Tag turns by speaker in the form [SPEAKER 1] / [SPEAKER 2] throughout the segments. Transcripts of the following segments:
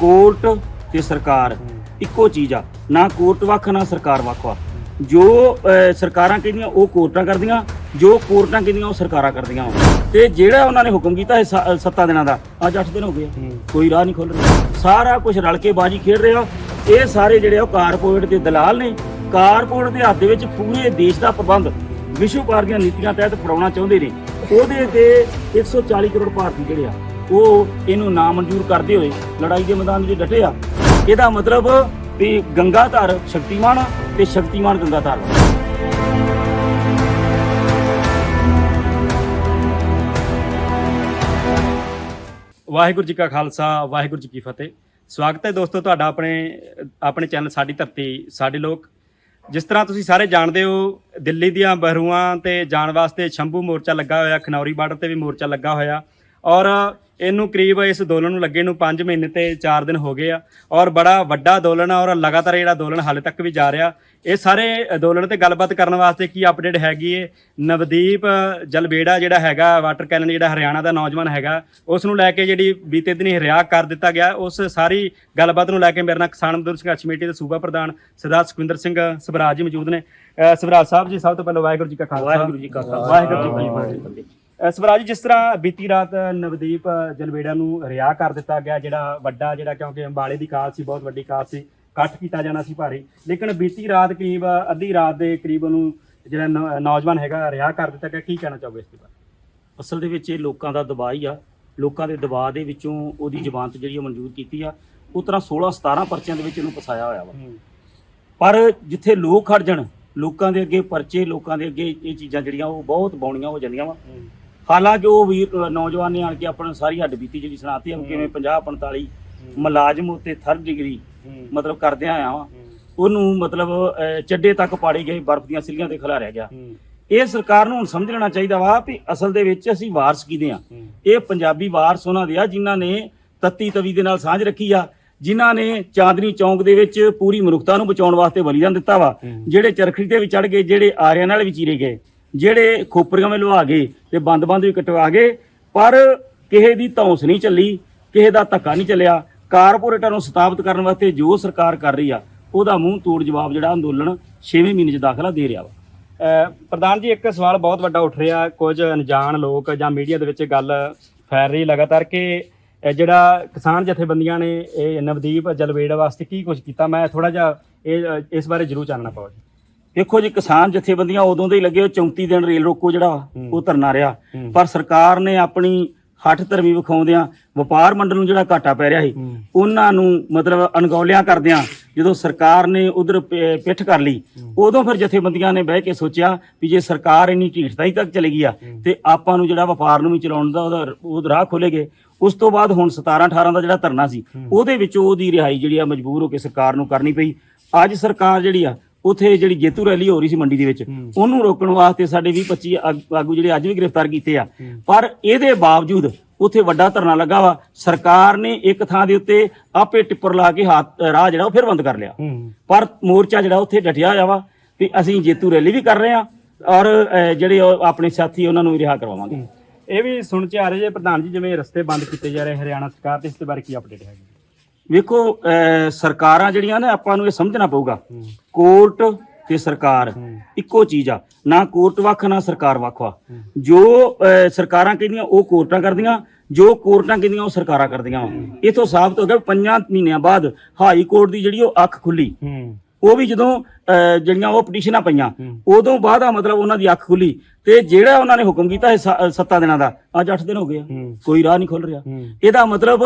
[SPEAKER 1] Court ਤੇ ਸਰਕਾਰ ਇੱਕੋ ਚੀਜ਼ ਆ ਨਾ ਕੋਰਟ ਵੱਖ ਨਾ ਸਰਕਾਰ ਵੱਖ ਵਾ ਜੋ ਸਰਕਾਰਾਂ ਕਹਿੰਦੀਆਂ ਉਹ ਕੋਰਟਾਂ ਕਰਦੀਆਂ ਜੋ ਕੋਰਟਾਂ ਕਹਿੰਦੀਆਂ ਉਹ ਸਰਕਾਰਾਂ ਕਰਦੀਆਂ। ਤੇ ਜਿਹੜਾ ਉਹਨਾਂ ਨੇ ਹੁਕਮ ਕੀਤਾ ਹੈ ਸੱਤਾਂ ਦਿਨਾਂ ਦਾ ਅੱਜ 8 ਦਿਨ ਹੋ ਗਏ ਆ। ਕੋਈ ਰਾਹ ਨਹੀਂ ਖੁੱਲ ਰਿਹਾ। ਸਾਰਾ ਕੁਝ ਰਲ ਕੇ ਬਾਜੀ ਖੇਡ ਰਿਹਾ ਇਹ ਸਾਰੇ ਜਿਹੜੇ ਆ ਉਹ ਕਾਰਪੋਰੇਟ ਦੇ ਦਲਾਲ ਨੇ। ਕਾਰਪੋਰੇਟ ਦੇ ਹੱਥ ਦੇ ਵਿੱਚ ਪੂਰੇ ਦੇਸ਼ ਦਾ ਪ੍ਰਬੰਧ ਵਿਸ਼ਵ ਭਾਰ ਦੀਆਂ ਨੀਤੀਆਂ ਤਹਿਤ ਫੜਾਉਣਾ ਚਾਹੁੰਦੇ ਨੇ। ਉਹਦੇ ਤੇ 140 ਕਰੋੜ ਭਾਰਤੀ ਜਿਹੜੇ ਆ ਉਹ ਇਹਨੂੰ ਨਾ ਮਨਜ਼ੂਰ ਕਰਦੇ ਹੋਏ ਲੜਾਈ ਦੇ ਮੈਦਾਨ ਵਿੱਚ ਡਟੇ ਆ। ਇਹਦਾ ਮਤਲਬ ਵੀ ਗੰਗਾਧਰ ਸ਼ਕਤੀਮਾਨ ਆ ਤੇ ਸ਼ਕਤੀਮਾਨ ਗੰਗਾਧਰ।
[SPEAKER 2] ਵਾਹਿਗੁਰੂ ਜੀ ਕਾ ਖਾਲਸਾ, ਵਾਹਿਗੁਰੂ ਜੀ ਕੀ ਫਤਿਹ। ਸਵਾਗਤ ਹੈ ਦੋਸਤੋ ਤੁਹਾਡਾ ਆਪਣੇ ਆਪਣੇ ਚੈਨਲ ਸਾਡੀ ਧਰਤੀ, ਸਾਡੇ ਲੋਕ। ਜਿਸ ਤਰ੍ਹਾਂ ਤੁਸੀਂ ਸਾਰੇ ਜਾਣਦੇ ਹੋ, ਦਿੱਲੀ ਦੀਆਂ ਬहरूਆਂ ਤੇ ਜਾਣ ਵਾਸਤੇ ਸ਼ੰਭੂ ਮੋਰਚਾ ਲੱਗਾ ਹੋਇਆ, ਖਨੌਰੀ ਬਾਰਡਰ ਤੇ ਵੀ ਮੋਰਚਾ ਲੱਗਾ ਹੋਇਆ। ਔਰ ਇਹਨੂੰ ਕਰੀਬ ਇਸ ਅੰਦੋਲਨ ਨੂੰ ਲੱਗੇ ਨੂੰ 5 ਮਹੀਨੇ ਤੇ 4 ਦਿਨ ਹੋ ਗਏ ਆ ਔਰ ਬੜਾ ਵੱਡਾ ਅੰਦੋਲਨ ਆ ਔਰ ਲਗਾਤਾਰ ਜਿਹੜਾ ਅੰਦੋਲਨ ਹਾਲੇ ਤੱਕ ਵੀ ਜਾ ਰਿਹਾ। ਇਹ ਸਾਰੇ ਅੰਦੋਲਨ ਤੇ ਗੱਲਬਾਤ ਕਰਨ ਵਾਸਤੇ ਕੀ ਅਪਡੇਟ ਹੈਗੀ ਏ? ਨਵਦੀਪ ਜਲਬੇੜਾ ਜਿਹੜਾ ਹੈਗਾ ਵਾਟਰ ਕੈਨਨ ਜਿਹੜਾ ਹਰਿਆਣਾ ਦਾ ਨੌਜਵਾਨ ਹੈਗਾ ਉਸ ਨੂੰ ਲੈ ਕੇ ਜਿਹੜੀ ਬੀਤੇ ਦਿਨੀ ਰਿਆ ਕਰ ਦਿੱਤਾ ਗਿਆ। ਉਸ ਸਾਰੀ ਗੱਲਬਾਤ ਨੂੰ ਲੈ ਕੇ ਮੇਰੇ ਨਾਲ ਕਿਸਾਨ ਮਜ਼ਦੂਰ ਸੰਘਰਸ਼ ਕਮੇਟੀ ਦੇ ਸੂਬਾ ਪ੍ਰਧਾਨ ਸਰਦਾਰ ਸੁਖਵਿੰਦਰ ਸਿੰਘ ਸਵਰਾਜ ਜੀ ਮੌਜੂਦ ਨੇ। ਸਵਰਾਜ ਸਾਹਿਬ ਜੀ ਸਭ ਤੋਂ ਪਹਿਲਾਂ ਵਾਹਿਗੁਰੂ ਜੀ ਕਾ ਖਾਲਸਾ।
[SPEAKER 1] ਵਾਹਿਗੁਰੂ ਜੀ ਕਾ ਖਾਲਸਾ।
[SPEAKER 2] ਵਾਹਿਗੁਰੂ ਜੀ ਕੀ ਫਤਿਹ। ਸਵਰਾਜ ਜਿਸ ਤਰ੍ਹਾਂ ਬੀਤੀ ਰਾਤ ਨਵਦੀਪ ਜਲਵੇੜਾ ਨੂੰ ਰਿਆ ਕਰ ਦਿੱਤਾ ਗਿਆ ਜਿਹੜਾ ਵੱਡਾ ਜਿਹੜਾ ਕਿਉਂਕਿ ਅੰਬਾਲੇ ਦੀ ਕਾਲ ਸੀ ਬਹੁਤ ਵੱਡੀ ਕਾਲ ਸੀ ਇਕੱਠ ਕੀਤਾ ਜਾਣਾ ਸੀ ਭਾਰੀ। ਲੇਕਿਨ ਬੀਤੀ ਰਾਤ ਕਰੀਬ ਅੱਧੀ ਰਾਤ ਦੇ ਕਰੀਬ ਉਹਨੂੰ ਜਿਹੜਾ ਨੌਜਵਾਨ ਹੈਗਾ ਰਿਆ ਕਰ ਦਿੱਤਾ ਗਿਆ। ਕੀ ਕਹਿਣਾ ਚਾਹੋਗੇ ਇਸ ਦੇ ਬਾਰੇ?
[SPEAKER 1] ਅਸਲ ਦੇ ਵਿੱਚ ਇਹ ਲੋਕਾਂ ਦਾ ਦਬਾਅ ਹੀ ਆ। ਲੋਕਾਂ ਦੇ ਦਬਾਅ ਦੇ ਵਿੱਚੋਂ ਉਹਦੀ ਜ਼ਮਾਨਤ ਜਿਹੜੀ ਉਹ ਮਨਜ਼ੂਰ ਕੀਤੀ ਆ ਉਸ ਤਰ੍ਹਾਂ 16 17 ਪਰਚਿਆਂ ਦੇ ਵਿੱਚ ਇਹਨੂੰ ਫਸਾਇਆ ਹੋਇਆ ਵਾ। ਪਰ ਜਿੱਥੇ ਲੋਕ ਖੜ ਜਾਣ ਲੋਕਾਂ ਦੇ ਅੱਗੇ ਪਰਚੇ ਲੋਕਾਂ ਦੇ ਅੱਗੇ ਇਹ ਚੀਜ਼ਾਂ ਜਿਹੜੀਆਂ ਉਹ ਬਹੁਤ ਬੌਣੀਆਂ ਹੋ ਜਾਂਦੀਆਂ ਵਾ। ਹਾਲਾਂਕਿ ਉਹ ਵੀਰ ਨੌਜਵਾਨ ਨੇ ਆਣ ਕੇ ਆਪਣਾ ਸਾਰੀ ਹੱਡ ਬੀਤੀ ਜਿਹੜੀ ਸੁਣਾਤੀ ਆ ਕਿਵੇਂ 50 45 ਮੁਲਾਜ਼ਮ ਉੱਤੇ 3rd ਡਿਗਰੀ ਮਤਲਬ ਕਰਦਿਆਂ ਆਇਆ ਵਾ। ਉਹਨੂੰ ਮਤਲਬ ਚੱਡੇ ਤੱਕ ਪਾੜੀ ਗਈ ਬਰਫ਼ ਦੀਆਂ ਸਿੱਲੀਆਂ ਤੇ ਖਿਲਾਰਿਆ ਗਿਆ। ਇਹ ਸਰਕਾਰ ਨੂੰ ਹੁਣ ਸਮਝ ਲੈਣਾ ਚਾਹੀਦਾ ਵਾ ਵੀ ਅਸਲ ਦੇ ਵਿੱਚ ਅਸੀਂ ਵਾਰਸ ਕਿਹਦੇ ਆ। ਇਹ ਪੰਜਾਬੀ ਵਾਰਸ ਉਹਨਾਂ ਦੇ ਆ ਜਿਨ੍ਹਾਂ ਨੇ ਤੱਤੀ ਤਵੀ ਦੇ ਨਾਲ ਸਾਂਝ ਰੱਖੀ ਆ ਜਿਨ੍ਹਾਂ ਨੇ ਚਾਂਦਨੀ ਚੌਂਕ ਦੇ ਵਿੱਚ ਪੂਰੀ ਮਨੁੱਖਤਾ ਨੂੰ ਬਚਾਉਣ ਵਾਸਤੇ ਬਲੀਦਾਨ ਦਿੱਤਾ ਵਾ ਜਿਹੜੇ ਚਰਖੜੀ ਤੇ ਵੀ ਚੜ ਗਏ ਜਿਹੜੇ ਆਰਿਆਂ ਨਾਲ ਵੀ ਚੀਰੇ ਗਏ। ਜਿਹੜੇ ਖੋਪਰੀਆਂ ਵਿੱਚ ਲਵਾ ਗਏ ਤੇ ਬੰਦ-ਬੰਦ ਵੀ ਕਟਵਾ ਗਏ, ਪਰ ਕਿਸੇ ਦੀ ਧੌਂਸ ਨਹੀਂ ਚੱਲੀ, ਕਿਸੇ ਦਾ ਧੱਕਾ ਨਹੀਂ ਚੱਲਿਆ। ਕਾਰਪੋਰੇਟਾਂ ਨੂੰ ਸਥਾਪਿਤ ਕਰਨ ਵਾਸਤੇ ਜੋ ਸਰਕਾਰ ਕਰ ਰਹੀ ਆ, ਉਹਦਾ ਮੂੰਹ ਤੋੜ ਜਵਾਬ ਜਿਹੜਾ ਅੰਦੋਲਨ 6ਵੇਂ ਮਹੀਨੇ 'ਚ ਦਾਖਲਾ ਦੇ ਰਿਹਾ ਵਾ।
[SPEAKER 2] ਪ੍ਰਧਾਨ ਜੀ, ਇੱਕ ਸਵਾਲ ਬਹੁਤ ਵੱਡਾ ਉੱਠ ਰਿਹਾ, ਕੁਝ ਅਣਜਾਣ ਲੋਕ ਜਾਂ ਮੀਡੀਆ ਦੇ ਵਿੱਚ ਗੱਲ ਫੈਲ ਰਹੀ ਲਗਾਤਾਰ ਕਿ ਜਿਹੜਾ ਕਿਸਾਨ ਜਥੇਬੰਦੀਆਂ ਨੇ, ਇਹ ਨਵਦੀਪ ਜਲਵੇੜ ਵਾਸਤੇ ਕੀ ਕੁਝ ਕੀਤਾ? ਮੈਂ ਥੋੜਾ ਜਿਹਾ ਇਹ ਇਸ ਬਾਰੇ ਜ਼ਰੂਰ ਜਾਣਨਾ ਪਾਵਾਂ
[SPEAKER 1] ਦੇਖੋ ਜੀ ਕਿਸਾਨ ਜਥੇਬੰਦੀਆਂ ਉਦੋਂ ਦੇ ਹੀ ਲੱਗੇ ਉਹ 34 ਦਿਨ ਰੇਲ ਰੋਕੋ ਜਿਹੜਾ। ਉਹ ਧਰਨਾ ਰਿਹਾ। ਪਰ ਸਰਕਾਰ ਨੇ ਆਪਣੀ ਹੱਠ ਧਰਮੀ ਵਿਖਾਉਂਦਿਆਂ ਵਪਾਰ ਮੰਡਲ ਨੂੰ ਜਿਹੜਾ ਘਾਟਾ ਪੈ ਰਿਹਾ ਸੀ। ਉਹਨਾਂ ਨੂੰ ਮਤਲਬ ਅਣਗੌਲਿਆਂ ਕਰਦਿਆਂ ਜਦੋਂ ਸਰਕਾਰ ਨੇ ਉਧਰ ਪਿੱਠ ਕਰ ਲਈ ਉਦੋਂ ਫਿਰ ਜਥੇਬੰਦੀਆਂ ਨੇ ਬਹਿ ਕੇ ਸੋਚਿਆ ਵੀ ਜੇ ਸਰਕਾਰ ਇੰਨੀ ਢੀਠਤਾਈ ਤੱਕ ਚਲੇ ਗਈ ਆ ਤੇ ਆਪਾਂ ਨੂੰ ਜਿਹੜਾ ਵਪਾਰ ਨੂੰ ਵੀ ਚਲਾਉਣ ਦਾ ਉਹਦਾ ਉਹ ਰਾਹ ਖੋਲੇਗੇ ਉਸ ਤੋਂ ਬਾਅਦ ਹੁਣ 17 18 ਦਾ ਜਿਹੜਾ ਧਰਨਾ ਸੀ ਉਹਦੇ ਵਿੱਚੋਂ ਉਹਦੀ ਰਿਹਾਈ ਜਿਹੜੀ ਆ ਮਜਬੂਰ ਹੋ ਕੇ ਸਰਕਾਰ ਨੂੰ ਕਰਨੀ ਪਈ ਅੱਜ ਸਰਕਾਰ ਜਿਹੜੀ ਆ ਉਥੇ ਜਿਹੜੀ ਜੇਤੂ ਰੈਲੀ ਹੋ ਰਹੀ ਸੀ ਮੰਡੀ ਦੇ ਵਿੱਚ ਉਹਨੂੰ ਰੋਕਣ ਵਾਸਤੇ ਸਾਡੇ 20 25 ਆਗ- ਜਿਹੜੇ ਅੱਜ ਵੀ ਗ੍ਰਿਫਤਾਰ ਕੀਤੇ ਆ। ਪਰ ਇਹਦੇ ਬਾਵਜੂਦ ਉਥੇ ਵੱਡਾ ਧਰਨਾ ਲੱਗਾ ਵਾ ਸਰਕਾਰ ਨੇ ਇੱਕ ਥਾਂ ਦੇ ਉੱਤੇ ਆਪੇ ਟਿੱਪਰ ਲਾ ਕੇ ਹੱਥ ਰਾਹ ਜਿਹੜਾ ਉਹ ਫਿਰ ਬੰਦ ਕਰ ਲਿਆ। ਪਰ ਮੋਰਚਾ ਜਿਹੜਾ ਉੱਥੇ ਡਟਿਆ ਹੋਇਆ ਵਾ ਵੀ ਅਸੀਂ ਜੇਤੂ ਰੈਲੀ ਵੀ ਕਰ ਰਹੇ ਆ ਔਰ ਜਿਹੜੇ ਆਪਣੇ ਸਾਥੀ ਉਹਨਾਂ ਨੂੰ ਵੀ ਰਿਹਾ ਕਰਵਾਵਾਂਗੇ।
[SPEAKER 2] ਇਹ ਵੀ ਸੁਣ ਚ ਆ ਰਿਹਾ ਜੇ ਪ੍ਰਧਾਨ ਜੀ ਜਿਵੇਂ ਰਸਤੇ ਬੰਦ ਕੀਤੇ ਜਾ ਰਹੇ ਹਰਿਆਣਾ ਸਰਕਾਰ ਤੇ ਇਸ ਦੇ ਬਾਰੇ ਕੀ ਅਪਡੇਟ ਹੈਗੀ?
[SPEAKER 1] ਵੇਖੋ ਅਹ, ਸਰਕਾਰਾਂ ਜਿਹੜੀਆਂ ਨੇ ਆਪਾਂ ਨੂੰ ਇਹ ਸਮਝਣਾ ਪਊਗਾ। ਕੋਰਟ ਤੇ ਸਰਕਾਰ ਇੱਕੋ ਚੀਜ਼ ਆ। ਨਾ ਕੋਰਟ ਵੱਖ ਨਾ ਸਰਕਾਰ ਵੱਖ ਵਾ ਜੋ ਅਹ, ਸਰਕਾਰਾਂ ਕਹਿੰਦੀਆਂ ਉਹ ਕੋਰਟਾਂ ਕਰਦੀਆਂ। ਜੋ ਕੋਰਟਾਂ ਕਹਿੰਦੀਆਂ ਉਹ ਸਰਕਾਰਾਂ ਕਰਦੀਆਂ ਇਥੋਂ ਸਾਬਤ ਹੋ ਗਿਆ ਵੀ ਪੰਜਾਂ ਮਹੀਨਿਆਂ ਬਾਅਦ ਹਾਈ ਕੋਰਟ ਦੀ ਜਿਹੜੀ ਉਹ ਅੱਖ ਖੁੱਲੀ ਉਹ ਵੀ ਜਦੋਂ ਅਹ, ਜਿਹੜੀਆਂ ਉਹ ਪਟੀਸ਼ਨਾਂ ਪਈਆਂ ਉਦੋਂ ਬਾਅਦ ਆ ਮਤਲਬ ਉਹਨਾਂ ਦੀ ਅੱਖ ਖੁੱਲੀ। ਤੇ ਜਿਹੜਾ ਉਹਨਾਂ ਨੇ ਹੁਕਮ ਕੀਤਾ ਸੱਤਾਂ ਦਿਨਾਂ ਦਾ ਅੱਜ 8 ਦਿਨ ਹੋ ਗਏ ਆ। ਕੋਈ ਰਾਹ ਨਹੀਂ ਖੁੱਲ ਰਿਹਾ। ਇਹਦਾ ਮਤਲਬ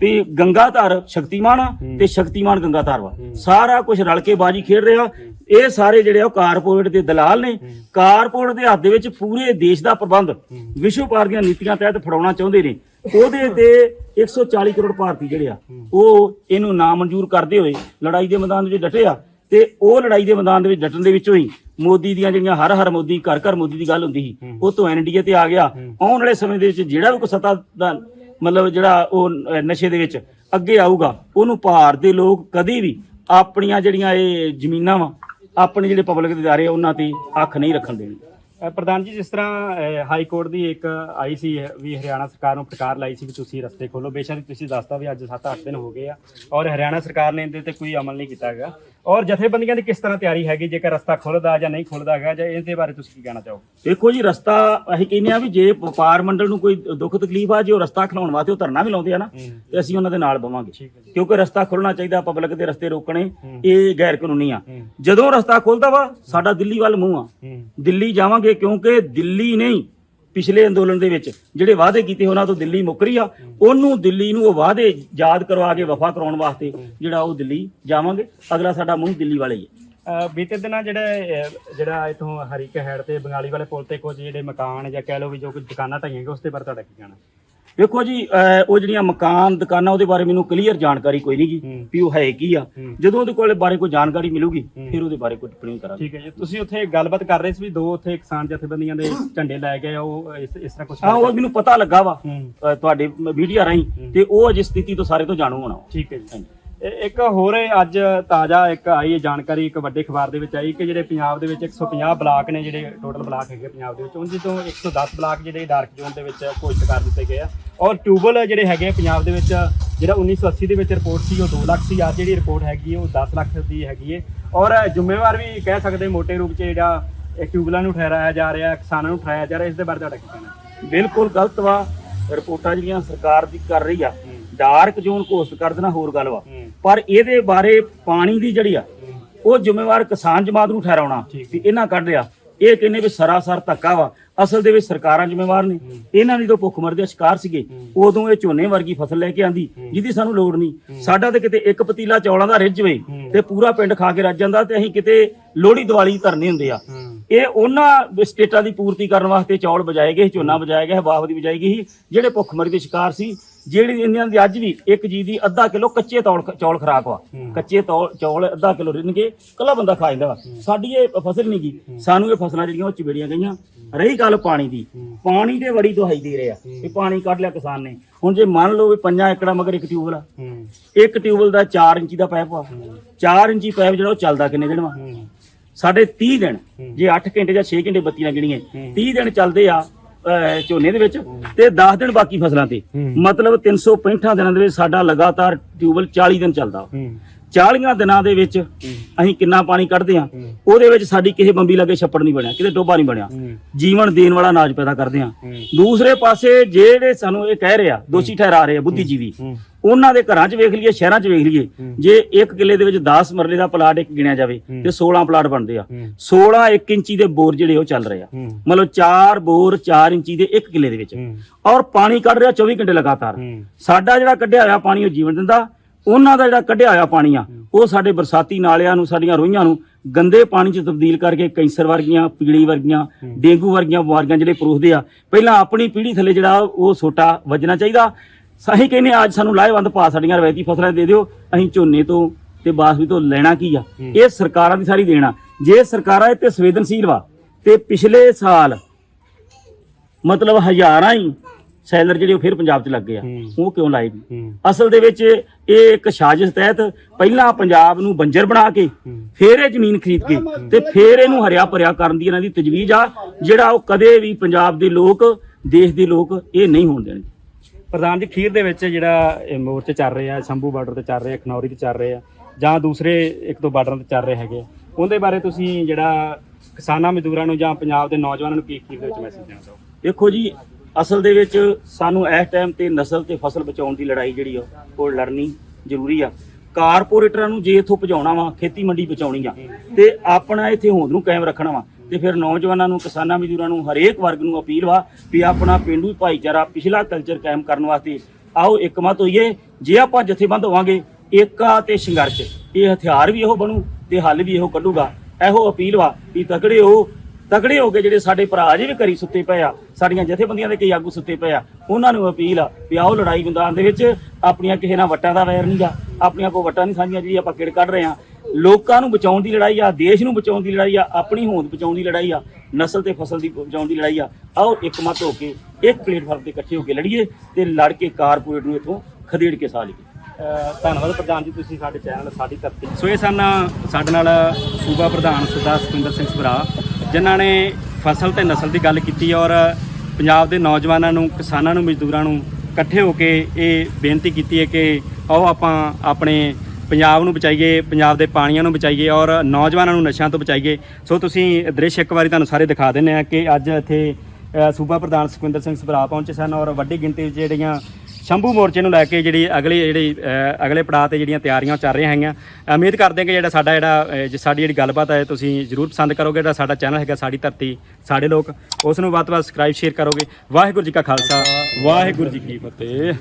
[SPEAKER 1] ਵੀ ਗੰਗਾਧਰ ਸ਼ਕਤੀਮਾਨ ਆ ਤੇ ਸ਼ਕਤੀਮਾਨ ਗੰਗਾਧਰ ਵਾ। ਸਾਰਾ ਕੁਝ ਰਲ ਕੇ ਬਾਜੀ ਖੇਡ ਰਿਹਾ ਇਹ ਸਾਰੇ ਜਿਹੜੇ ਆ ਕਾਰਪੋਰੇਟ ਦੇ ਦਲਾਲ ਨੇ। ਕਾਰਪੋਰੇਟ ਦੇ ਹੱਥ ਦੇ ਵਿੱਚ ਪੂਰੇ ਦੇਸ਼ ਦਾ ਪ੍ਰਬੰਧ ਵਿਸ਼ਵ ਭਾਰ ਦੀਆਂ ਨੀਤੀਆਂ ਤਹਿਤ ਫੜਾਉਣਾ ਚਾਹੁੰਦੇ ਨੇ। ਉਹਦੇ ਤੇ 140 ਕਰੋੜ ਭਾਰਤੀ ਜਿਹੜੇ ਆ ਉਹ ਇਹਨੂੰ ਨਾ ਮਨਜ਼ੂਰ ਕਰਦੇ ਹੋਏ ਲੜਾਈ ਦੇ ਮੈਦਾਨ ਵਿੱਚ ਡਟੇ ਆ। ਤੇ ਉਹ ਲੜਾਈ ਦੇ ਮੈਦਾਨ ਦੇ ਵਿੱਚ ਡਟਣ ਦੇ ਵਿੱਚੋਂ ਹੀ ਮੋਦੀ ਦੀਆਂ ਜਿਹੜੀਆਂ ਹਰ ਹਰ ਮੋਦੀ ਘਰ ਘਰ ਮੋਦੀ ਦੀ ਗੱਲ ਹੁੰਦੀ ਸੀ ਉਹ ਤੋਂ ਐਨਡੀਏ ਤੇ ਆ ਗਿਆ। ਆਉਣ ਵਾਲੇ ਸਮੇਂ ਦੇ ਵਿੱਚ ਜਿਹੜਾ ਵੀ ਕੋਈ ਸੱਤਾ ਦਾ ਮਤਲਬ ਜਿਹੜਾ ਉਹ ਨਸ਼ੇ ਦੇ ਵਿੱਚ ਅੱਗੇ ਆਊਗਾ ਉਹਨੂੰ ਭਾਰਤ ਦੇ ਲੋਕ ਕਦੀ ਵੀ ਆਪਣੀਆਂ ਜਿਹੜੀਆਂ ਇਹ ਜ਼ਮੀਨਾਂ ਵਾ ਆਪਣੇ ਜਿਹੜੇ ਪਬਲਿਕ ਦੇ ਇਦਾਰੇ ਆ, ਉਹਨਾਂ ਤੇ ਅੱਖ ਨਹੀਂ ਰੱਖਣ ਦੇਣੀ।
[SPEAKER 2] ਪ੍ਰਧਾਨ ਜੀ ਜਿਸ ਤਰ੍ਹਾਂ ਹਾਈ ਕੋਰਟ ਦੀ ਇੱਕ ਆਈ ਸੀ ਵੀ ਹਰਿਆਣਾ ਸਰਕਾਰ ਨੂੰ ਫਟਕਾਰ ਲਾਈ ਸੀ ਵੀ ਤੁਸੀਂ ਰਸਤੇ ਖੋਲੋ। ਬੇਸ਼ੱਕ ਤੁਸੀਂ ਦੱਸਤਾ ਵੀ ਅੱਜ 7-8 ਦਿਨ ਹੋ ਗਏ ਆ ਔਰ ਹਰਿਆਣਾ ਸਰਕਾਰ ਨੇ ਇਹਦੇ ਤੇ ਕੋਈ ਅਮਲ ਨਹੀਂ ਕੀਤਾ ਹੈਗਾ। ਔਰ ਜਥੇਬੰਦੀਆਂ ਦੀ ਕਿਸ ਤਰ੍ਹਾਂ ਤਿਆਰੀ ਹੈਗੀ? ਜੇਕਰ ਰਸਤਾ ਖੁੱਲਦਾ ਜਾਂ ਨਹੀਂ ਖੁੱਲਦਾ ਹੈਗਾ ਜਾਂ ਇਹਦੇ ਬਾਰੇ ਤੁਸੀਂ ਕੀ ਕਹਿਣਾ ਚਾਹੋਗੇ?
[SPEAKER 1] ਦੇਖੋ ਜੀ ਰਸਤਾ ਅਸੀਂ ਕਹਿੰਦੇ ਆ ਵੀ ਜੇ ਵਪਾਰ ਮੰਡਲ ਨੂੰ ਕੋਈ ਦੁੱਖ ਤਕਲੀਫ ਆ ਜੇ ਉਹ ਰਸਤਾ ਖਲਾਉਣ ਵਾਸਤੇ ਉਹ ਧਰਨਾ ਵੀ ਲਾਉਂਦੇ ਆ ਨਾ ਤੇ ਅਸੀਂ ਉਹਨਾਂ ਦੇ ਨਾਲ ਬਵਾਂਗੇ। ਕਿਉਂਕਿ ਰਸਤਾ ਖੁੱਲਣਾ ਚਾਹੀਦਾ ਪਬਲਿਕ ਦੇ ਰਸਤੇ ਰੋਕਣੇ ਇਹ ਗੈਰ ਕਾਨੂੰਨੀ ਆ। ਜਦੋਂ ਰਸਤਾ ਖੁੱਲਦਾ ਵਾ ਸਾਡਾ ਦਿੱਲੀ ਵੱਲ ਮੂੰਹ ਆ। ਦਿੱਲੀ ਜਾਵਾਂਗੇ ਕਿਉਂਕਿ ਦਿੱਲੀ ਨਹੀਂ ਪਿਛਲੇ ਅੰਦੋਲਨ ਦੇ ਵਿੱਚ ਜਿਹੜੇ ਵਾਅਦੇ ਕੀਤੇ ਉਹਨਾਂ ਤੋਂ ਦਿੱਲੀ ਮੁੱਕਰੀ ਆ, ਉਹਨੂੰ ਦਿੱਲੀ ਨੂੰ ਉਹ ਵਾਅਦੇ ਯਾਦ ਕਰਵਾ ਕੇ ਵਫਾ ਕਰਾਉਣ ਵਾਸਤੇ ਜਿਹੜਾ ਉਹ ਦਿੱਲੀ ਜਾਵਾਂਗੇ। ਅਗਲਾ ਸਾਡਾ ਮੂੰਹ ਦਿੱਲੀ ਵਾਲੇ ਹੀ ਹੈ।
[SPEAKER 2] ਬੀਤੇ ਦਿਨਾਂ ਜਿਹੜੇ ਜਿਹੜਾ ਇਥੋਂ ਹਰੀਕੇ ਹੈਡ ਤੇ ਬੰਗਾਲੀ ਵਾਲੇ ਪੁਲ ਤੇ ਕੁਝ ਜਿਹੜੇ ਮਕਾਨ ਜਾਂ ਕਹਿ ਲਓ ਵੀ ਜੋ ਕੁਝ ਦੁਕਾਨਾਂ ਢਾਈਆਂ ਗਈਆਂ, ਉਸ ਦੇ ਬਾਰੇ ਤੁਹਾਡਾ ਕੀ ਕਹਿਣਾ?
[SPEAKER 1] ਵੇਖੋ ਜੀ ਅਹ ਉਹ ਜਿਹੜੀਆਂ ਮਕਾਨ ਦੁਕਾਨਾਂ ਉਹਦੇ ਬਾਰੇ ਮੈਨੂੰ ਕਲੀਅਰ ਜਾਣਕਾਰੀ ਕੋਈ ਨਹੀਂ ਗੀ। ਵੀ ਉਹ ਹੈ ਕੀ ਆ। ਜਦੋਂ ਉਹਦੇ ਕੋਲ ਬਾਰੇ ਕੋਈ ਜਾਣਕਾਰੀ ਮਿਲੂਗੀ। ਫਿਰ ਉਹਦੇ ਬਾਰੇ ਕੋਈ ਟਿੱਪਣੀ ਕਰਾਂਗੇ
[SPEAKER 2] ਠੀਕ ਹੈ ਜੀ ਤੁਸੀਂ ਉੱਥੇ ਗੱਲਬਾਤ ਕਰ ਰਹੇ ਸੀ ਵੀ ਦੋ ਉੱਥੇ ਕਿਸਾਨ ਜਥੇਬੰਦੀਆਂ ਦੇ ਝੰਡੇ ਲਾਏ ਗਏ ਆ, ਉਹ ਇਸ ਇਸ ਤਰ੍ਹਾਂ ਕੁਝ
[SPEAKER 1] ਹਾਂ ਉਹ ਮੈਨੂੰ ਪਤਾ ਲੱਗਾ ਵਾ ਅਹ ਤੁਹਾਡੇ ਮੀਡੀਆ ਰਾਹੀਂ। ਤੇ ਉਹ ਅਜੇ ਸਥਿਤੀ ਤੋਂ ਸਾਰੇ ਤੋਂ ਜਾਣੂ ਹੋਣਾ ਵਾ।
[SPEAKER 2] ਠੀਕ ਹੈ ਜੀ ਇੱਕ ਹੋਰ ਅੱਜ ਤਾਜ਼ਾ ਇੱਕ ਆਈ ਹੈ ਜਾਣਕਾਰੀ, ਇੱਕ ਵੱਡੇ ਅਖਬਾਰ ਦੇ ਵਿੱਚ ਆਈ ਕਿ ਜਿਹੜੇ ਪੰਜਾਬ ਦੇ ਵਿੱਚ 150 ਬਲਾਕ ਨੇ ਜਿਹੜੇ ਟੋਟਲ ਬਲਾਕ ਹੈਗੇ ਪੰਜਾਬ ਦੇ ਵਿੱਚ ਉਹਨਾਂ ਤੋਂ 110 ਬਲਾਕ ਜਿਹੜੇ ਡਾਰਕ ਜ਼ੋਨ ਦੇ ਵਿੱਚ ਘੋਸ਼ਿਤ ਕਰ ਦਿੱਤੇ ਗਏ ਆ। ਔਰ ਟਿਊਬਲ ਜਿਹੜੇ ਹੈਗੇ ਪੰਜਾਬ ਦੇ ਵਿੱਚ, ਜਿਹੜਾ 1980 ਦੇ ਵਿੱਚ ਰਿਪੋਰਟ ਸੀ, ਉਹ 2 ਲੱਖ ਸੀ। ਅੱਜ ਜਿਹੜੀ ਰਿਪੋਰਟ ਹੈਗੀ ਹੈ ਉਹ 10 ਲੱਖ ਦੀ ਹੈਗੀ ਹੈ ਔਰ ਜ਼ਿੰਮੇਵਾਰ ਵੀ ਕਹਿ ਸਕਦੇ ਮੋٹے ਰੂਪ 'ਚ ਜਿਹੜਾ ਇਹ ਟਿਊਬਲਾਂ ਨੂੰ ਠਹਿਰਾਇਆ ਜਾ ਰਿਹਾ, ਕਿਸਾਨਾਂ ਨੂੰ ਠਹਿਰਾਇਆ ਜਾ ਰਿਹਾ, ਇਸ ਦੇ ਬਾਰੇ ਤੁਹਾਡਾ ਕੀ ਕਹਿਣਾ?
[SPEAKER 1] ਬਿਲਕੁਲ ਗਲਤ ਵਾ। ਰਿਪੋਰਟਾਂ ਜਿਹੜੀਆਂ ਸਰਕਾਰ ਦੀ ਕਰ ਰਹੀ ਆ ਡਾਰਕ ਜ਼ੋਨ ਘੋਸ਼ਿਤ ਕਰ ਦੇਣਾ ਹੋਰ ਗੱਲ ਵਾ। ਪਰ ਇਹਦੇ ਬਾਰੇ ਪਾਣੀ ਦੀ ਜਿਹੜੀ ਆ ਉਹ ਜ਼ਿੰਮੇਵਾਰ ਕਿਸਾਨ ਜਮਾਤ ਨੂੰ ਠਹਿਰਾਉਣਾ ਵੀ ਇਹਨਾਂ ਕੱਢ ਲਿਆ। ਇਹ ਕਹਿੰਦੇ ਵੀ ਸਰਾਸਰ ਧੱਕਾ ਵਾ। ਅਸਲ ਦੇ ਵਿੱਚ ਸਰਕਾਰਾਂ ਜ਼ਿੰਮੇਵਾਰ ਨੇ। ਇਹਨਾਂ ਦੀ ਤਾਂ ਭੁੱਖਮਰ ਦੇ ਸ਼ਿਕਾਰ ਸੀਗੇ ਉਦੋਂ ਇਹ ਝੋਨੇ ਵਰਗੀ ਫਸਲ ਲੈ ਕੇ ਆਂਦੀ ਜਿਹਦੀ ਸਾਨੂੰ ਲੋੜ ਨਹੀਂ। ਸਾਡਾ ਤੇ ਕਿਤੇ ਇੱਕ ਪਤੀਲਾ ਚੌਲਾਂ ਦਾ ਰਿੱਝ ਵੇ ਤੇ ਪੂਰਾ ਪਿੰਡ ਖਾ ਕੇ ਰੱਜ ਜਾਂਦਾ ਤੇ ਅਸੀਂ ਕਿਤੇ ਲੋਹੜੀ ਦੀਵਾਲੀ ਧਰਨੇ ਹੁੰਦੇ ਆ। ਇਹ ਉਹਨਾਂ ਸਟੇਟਾਂ ਦੀ ਪੂਰਤੀ ਕਰਨ ਵਾਸਤੇ ਚੌਲ ਬਜਾਏ ਗਏ ਝੋਨਾ ਬਜਾਇਆ ਗਿਆ ਬਾਗ ਦੀ ਬਜਾਈ ਗਈ ਜਿਹੜੇ ਭੁੱਖਮਰੀ ਦੇ ਸ਼ਿਕਾਰ ਸੀ ਜਿਹੜੀ ਇਹਨਾਂ ਦੀ ਅੱਜ ਵੀ ਇੱਕ ਜੀ ਦੀ ਅੱਧਾ ਕਿਲੋ ਕੱਚੇ ਤੌਲ ਚੌਲ ਖਰਾਕ ਵਾ ਕੱਚੇ ਤੌਲ ਚੌਲ ਅੱਧਾ ਕਿਲੋ ਰਿੰਨਗੇ ਕੱਲਾ ਬੰਦਾ ਖਾ ਜਾਂਦਾ ਵਾ। ਸਾਡੀ ਇਹ ਫਸਲ ਨਹੀਂ ਗਈ ਸਾਨੂੰ ਇਹ ਫਸਲਾਂ ਜਿਹੜੀਆਂ ਉਹ ਚਿਬੜੀਆਂ ਗਈਆਂ। ਰਹੀ ਗੱਲ ਪਾਣੀ ਦੀ। ਪਾਣੀ ਦੇ ਬੜੀ ਦੁਹਾਈ ਦੇ ਰਿਹਾ ਵੀ ਪਾਣੀ ਕੱਢ ਲਿਆ ਕਿਸਾਨ ਨੇ। ਹੁਣ ਜੇ ਮੰਨ ਲਓ ਵੀ ਪੰਜਾਂ ਏਕੜਾਂ ਮਗਰ ਇੱਕ ਟਿਊਬਲ ਆ। ਇੱਕ ਟਿਊਬਲ ਦਾ 4 ਇੰਚੀ ਦਾ ਪਾਈਪ ਆ। 4 ਇੰਚੀ ਪਾਈਪ ਜਿਹੜਾ ਉਹ ਚੱਲਦਾ ਕਿੰਨੇ ਦਿਨ ਵਾ? ਸਾਡੇ 30 ਦਿਨ। ਜੇ 8 ਘੰਟੇ ਜਾਂ 6 ਘੰਟੇ ਬੱਤੀ ਨਾਲ ਗਿਣੀਏ 30 ਦਿਨ ਚੱਲਦੇ ਆ। ਅਹ, ਝੋਨੇ ਦੇ ਵਿੱਚ ਤੇ 10 ਦਿਨ ਬਾਕੀ ਫਸਲਾਂ ਤੇ।
[SPEAKER 2] ਹੂੰ।
[SPEAKER 1] ਮਤਲਬ 365 ਦਿਨਾਂ ਦੇ ਵਿੱਚ ਸਾਡਾ ਲਗਾਤਾਰ ਟਿਊਬਲ 40 ਦਿਨ ਚੱਲਦਾ। ਵਾ।
[SPEAKER 2] ਹੂੰ।
[SPEAKER 1] 40 ਦਿਨਾਂ ਦੇ ਵਿੱਚ ਅਸੀਂ ਕਿੰਨਾ ਪਾਣੀ ਕੱਢਦੇ ਆ ਉਹਦੇ ਵਿੱਚ ਸਾਡੀ ਕਿਸੇ ਬੰਬੀ ਲੱਗੇ ਛੱਪੜ ਨਹੀਂ ਬਣਿਆ ਕਿਤੇ ਟੋਬਾ ਨਹੀਂ ਬਣਿਆ।
[SPEAKER 2] ਹੂੰ।
[SPEAKER 1] ਜੀਵਨ ਦੇਣ ਵਾਲਾ ਅਨਾਜ ਪੈਦਾ ਕਰਦੇ ਆ
[SPEAKER 2] ਹੂੰ।
[SPEAKER 1] ਦੂਸਰੇ ਪਾਸੇ ਜਿਹੜੇ ਸਾਨੂੰ ਇਹ ਕਹਿ ਰਹੇ ਆ ਦੋਸ਼ੀ ਠਹਿਰਾ ਰਹੇ ਆ ਬੁੱਧੀਜੀਵੀ।
[SPEAKER 2] ਹੂੰ।
[SPEAKER 1] ਉਹਨਾਂ ਦੇ ਘਰਾਂ 'ਚ ਵੇਖ ਲਈਏ ਸ਼ਹਿਰਾਂ 'ਚ ਵੇਖ ਲਈਏ ਜੇ ਇੱਕ ਕਿੱਲੇ ਦੇ ਵਿੱਚ 10 ਮਰਲੇ ਦਾ ਪਲਾਟ ਇੱਕ ਗਿਣਿਆ ਜਾਵੇ ਤੇ 16 ਪਲਾਟ ਬਣਦੇ ਆ।
[SPEAKER 2] ਹੂੰ।
[SPEAKER 1] 16 1 ਇੰਚੀ ਦੇ ਬੋਰ ਜਿਹੜੇ ਉਹ ਚੱਲ ਰਹੇ ਆ। ਮਤਲਬ 4 ਬੋਰ 4 ਇੰਚੀ ਦੇ ਇੱਕ ਕਿੱਲੇ ਦੇ ਵਿੱਚ। ਔਰ ਪਾਣੀ ਕੱਢ ਰਿਹਾ 24 ਘੰਟੇ ਲਗਾਤਾਰ। ਸਾਡਾ ਜਿਹੜਾ ਕੱਢਿਆ ਹੋਇਆ ਪਾਣੀ ਉਹ ਜੀਵਨ ਦਿੰਦਾ। ਉਹਨਾਂ ਦਾ ਜਿਹੜਾ ਕੱਢਿਆ ਹੋਇਆ ਪਾਣੀ ਆ ਉਹ ਸਾਡੇ ਬਰਸਾਤੀ ਨਾਲਿਆਂ ਨੂੰ ਸਾਡੀਆਂ ਰੋਈਆਂ ਨੂੰ ਗੰਦੇ ਪਾਣੀ 'ਚ ਤਬਦੀਲ ਕਰਕੇ ਕੈਂਸਰ ਵਰਗੀਆਂ ਪੀਲੀ ਵਰਗੀਆਂ ਡੇਂਗੂ ਵਰਗੀਆਂ ਬਿਮਾਰੀਆਂ ਜਿਹੜੇ ਪਰੋਸਦੇ ਆ ਪਹਿਲਾਂ ਆਪਣੀ ਪੀੜ੍ਹੀ ਥੱਲੇ ਜਿਹੜਾ ਉਹ ਸੋਟਾ ਵੱਜਣਾ ਚਾਹੀਦਾ। ਸਹੀ ਕਹਿੰਦੇ ਅੱਜ ਸਾਨੂੰ ਲਾਹੇਵੰਦ ਪਾ ਸਾਡੀਆਂ ਰਵਾਇਤੀ ਫਸਲਾਂ ਦੇ ਦਿਓ ਅਸੀਂ ਝੋਨੇ ਤੋਂ ਤੇ ਬਾਸਮਤੀ ਤੋਂ ਲੈਣਾ ਕੀ ਆ? ਇਹ ਸਰਕਾਰਾਂ ਦੀ ਸਾਰੀ ਦੇਣਾ ਜੇ ਸਰਕਾਰਾਂ ਇਹ ਤੇ ਸੰਵੇਦਨਸ਼ੀਲ ਵਾ ਤੇ ਪਿਛਲੇ ਸਾਲ ਮਤਲਬ ਹਜ਼ਾਰਾਂ ਹੀ ਸੈਲਰ ਜਿਹੜੇ ਉਹ ਫਿਰ ਪੰਜਾਬ 'ਚ ਲੱਗੇ ਆ। ਉਹ ਕਿਉਂ ਲਾਏ ਅਸਲ ਦੇ ਵਿੱਚ ਇਹ ਇੱਕ ਸਾਜ਼ਿਸ਼ ਤਹਿਤ ਪਹਿਲਾਂ ਪੰਜਾਬ ਨੂੰ ਬੰਜਰ ਬਣਾ ਕੇ ਫਿਰ ਇਹ ਜ਼ਮੀਨ ਖਰੀਦ ਕੇ ਤੇ ਫਿਰ ਇਹਨੂੰ ਹਰਿਆ ਭਰਿਆ ਕਰਨ ਦੀ ਇਹਨਾਂ ਦੀ ਤਜਵੀਜ਼ ਆ ਜਿਹੜਾ ਉਹ ਕਦੇ ਵੀ ਪੰਜਾਬ ਦੇ ਲੋਕ ਦੇਸ਼ ਦੇ ਲੋਕ ਇਹ ਨਹੀਂ ਹੋਣ ਦੇਣਗੇ।
[SPEAKER 2] ਪ੍ਰਧਾਨ ਜੀ ਖੀਰ ਦੇ ਵਿੱਚ ਜਿਹੜਾ ਇਹ ਮੋਰਚੇ ਚੱਲ ਰਹੇ ਆ ਸ਼ੰਭੂ ਬਾਰਡਰ ਤੇ ਚੱਲ ਰਹੇ ਆ ਖਨੌਰੀ ਤੇ ਚੱਲ ਰਹੇ ਆ ਜਾਂ ਦੂਸਰੇ ਇੱਕ ਦੋ ਬਾਰਡਰਾਂ ਤੇ ਚੱਲ ਰਹੇ ਹੈਗੇ ਆ, ਉਹਦੇ ਬਾਰੇ ਤੁਸੀਂ ਜਿਹੜਾ ਕਿਸਾਨਾਂ ਮਜ਼ਦੂਰਾਂ ਨੂੰ ਜਾਂ ਪੰਜਾਬ ਦੇ ਨੌਜਵਾਨਾਂ ਨੂੰ ਕੀ ਖੀਰ ਦੇ ਵਿੱਚ ਮੈਸੇਜ ਦੇਣਾ ਚਾਹੋ
[SPEAKER 1] ਦੇਖੋ ਜੀ ਅਸਲ ਦੇ ਵਿੱਚ ਸਾਨੂੰ ਇਸ ਟਾਈਮ ਤੇ ਨਸਲ ਤੇ ਫਸਲ ਬਚਾਉਣ ਦੀ ਲੜਾਈ ਜਿਹੜੀ ਆ ਉਹ ਲੜਨੀ ਜ਼ਰੂਰੀ ਆ। ਕਾਰਪੋਰੇਟਰਾਂ ਨੂੰ ਜੇ ਇੱਥੋਂ ਭਜਾਉਣਾ ਵਾ ਖੇਤੀ ਮੰਡੀ ਬਚਾਉਣੀ ਆ ਤੇ ਆਪਣਾ ਇੱਥੇ ਹੋਂਦ ਨੂੰ ਕਾਇਮ ਰੱਖਣਾ ਵਾ। ਤੇ ਫਿਰ ਨੌਜਵਾਨਾਂ ਨੂੰ, ਕਿਸਾਨਾਂ ਮਜ਼ਦੂਰਾਂ ਨੂੰ ਹਰੇਕ ਵਰਗ ਨੂੰ ਅਪੀਲ ਵਾ ਵੀ ਆਪਣਾ ਪਿੰਡੂ ਭਾਈਚਾਰਾ ਪਿਛਲਾ ਕਲਚਰ ਕਾਇਮ ਕਰਨ ਵਾਸਤੇ ਆਓ ਇੱਕ ਇੱਕਮਤ ਹੋਈਏ। ਜੇ ਆਪਾਂ ਜਥੇਬੰਦ ਹੋਵਾਂਗੇ ਏਕਾ ਤੇ ਸੰਘਰਸ਼, ਇਹ ਹਥਿਆਰ ਵੀ ਇਹੋ ਬਣੂ ਤੇ ਹੱਲ ਵੀ ਇਹੋ ਕੱਢੂਗਾ। ਇਹੋ ਅਪੀਲ ਵਾ ਵੀ ਤਕੜੇ ਹੋ ਤਕੜੇ ਹੋ ਕੇ ਜਿਹੜੇ ਸਾਡੇ ਭਰਾ ਜੀ ਵੀ ਕਰੀ ਸੁੱਤੇ ਪਏ ਆ, ਸਾਡੀਆਂ ਜਥੇਬੰਦੀਆਂ ਦੇ ਕਈ ਆਗੂ ਸੁੱਤੇ ਪਏ ਆ, ਉਹਨਾਂ ਨੂੰ ਅਪੀਲ ਆ ਵੀ ਆਓ ਲੜਾਈ ਮੈਦਾਨ ਦੇ ਵਿੱਚ ਆਪਣੀਆਂ ਕਿਸੇ ਨਾਲ ਵਟਾਂ ਦਾ ਵੈਰ ਨਹੀਂਗਾ ਆਪਣੀਆਂ ਕੋ ਵਟਾਂ ਨਹੀਂ ਸਾਂਝੀਆਂ ਜਿਹੜੀ ਆਪਾਂ ਕਿੜ ਕੱਢ ਰਹੇ ਆ ਲੋਕਾਂ ਨੂੰ ਬਚਾਉਣ ਦੀ ਲੜਾਈ ਆ, ਦੇਸ਼ ਨੂੰ ਬਚਾਉਣ ਦੀ ਲੜਾਈ ਆ, ਆਪਣੀ ਹੋਂਦ ਬਚਾਉਣ ਦੀ ਲੜਾਈ ਆ, ਨਸਲ ਤੇ ਫਸਲ ਦੀ ਬਚਾਉਣ ਦੀ ਲੜਾਈ ਆ। ਆਓ ਇੱਕਮਤ ਹੋ ਕੇ, ਇੱਕ ਪਲੇਟਫਾਰਮ ਤੇ ਇਕੱਠੇ ਹੋ ਕੇ ਲੜੀਏ ਤੇ ਲੜ ਕੇ ਕਾਰਪੋਰੇਟ ਨੂੰ ਇਥੋਂ ਖਦੇੜ ਕੇ ਸਾਹ ਲਈਏ।
[SPEAKER 2] ਧੰਨਵਾਦ ਪ੍ਰਧਾਨ ਜੀ, ਤੁਸੀਂ ਸਾਡੇ ਚੈਨਲ ਸਾਡੀ ਧਰਤੀ ਸੋ ਇਹ ਸਨ, ਸਾਡੇ ਨਾਲ ਸੂਬਾ ਪ੍ਰਧਾਨ ਸਰਦਾਰ ਸੁਖਿੰਦਰ ਸਿੰਘ ਸਭਰਾ, ਜਿਨ੍ਹਾਂ ਨੇ ਫਸਲ ਤੇ ਨਸਲ ਦੀ ਗੱਲ ਕੀਤੀ ਔਰ ਪੰਜਾਬ ਦੇ ਨੌਜਵਾਨਾਂ ਨੂੰ, ਕਿਸਾਨਾਂ ਨੂੰ, ਮਜ਼ਦੂਰਾਂ ਨੂੰ ਇਕੱਠੇ ਹੋ ਕੇ ਇਹ ਬੇਨਤੀ ਕੀਤੀ ਹੈ ਕਿ ਆਓ ਆਪਾਂ ਆਪਣੇ ਪੰਜਾਬ ਨੂੰ ਬਚਾਈਏ, ਪੰਜਾਬ ਦੇ ਪਾਣੀਆਂ ਨੂੰ ਬਚਾਈਏ ਔਰ ਨੌਜਵਾਨਾਂ ਨੂੰ ਨਸ਼ਿਆਂ ਤੋਂ ਬਚਾਈਏ। ਸੋ ਤੁਸੀਂ ਦ੍ਰਿਸ਼ ਇੱਕ ਵਾਰੀ ਤੁਹਾਨੂੰ ਸਾਰੇ ਦਿਖਾ ਦਿੰਨੇ ਆ ਕਿ ਅੱਜ ਇੱਥੇ ਸੂਬਾ ਪ੍ਰਧਾਨ ਸੁਖਵਿੰਦਰ ਸਿੰਘ ਸਭਰਾ ਪਹੁੰਚੇ ਸਨ ਔਰ ਵੱਡੀ ਗਿਣਤੀ ਵਿੱਚ ਜਿਹੜੀਆਂ ਸ਼ੰਭੂ ਮੋਰਚੇ ਨੂੰ ਲੈ ਕੇ ਜਿਹੜੀ ਅਗਲੀ, ਜਿਹੜੀ ਅਗਲੇ ਪੜਾਅ ਤੇ ਜਿਹੜੀਆਂ ਤਿਆਰੀਆਂ ਚੱਲ ਰਹੀਆਂ ਹੈਗੀਆਂ। ਉਮੀਦ ਕਰਦੇ ਹਾਂ ਕਿ ਜਿਹੜਾ ਸਾਡਾ ਜਿਹੜਾ ਸਾਡੀ ਜਿਹੜੀ ਗੱਲਬਾਤ ਹੈ ਤੁਸੀਂ ਜਰੂਰ ਪਸੰਦ ਕਰੋਗੇ। ਜਿਹੜਾ ਸਾਡਾ ਚੈਨਲ ਹੈਗਾ ਸਾਡੀ ਧਰਤੀ, ਸਾਡੇ ਲੋਕ, ਉਸ ਨੂੰ ਵੱਧ ਤੋਂ ਵੱਧ ਸਬਸਕ੍ਰਾਈਬ ਸ਼ੇਅਰ ਕਰੋਗੇ। ਵਾਹਿਗੁਰੂ ਜੀ ਕਾ ਖਾਲਸਾ, ਵਾਹਿਗੁਰੂ ਜੀ ਕੀ ਫਤਿਹ।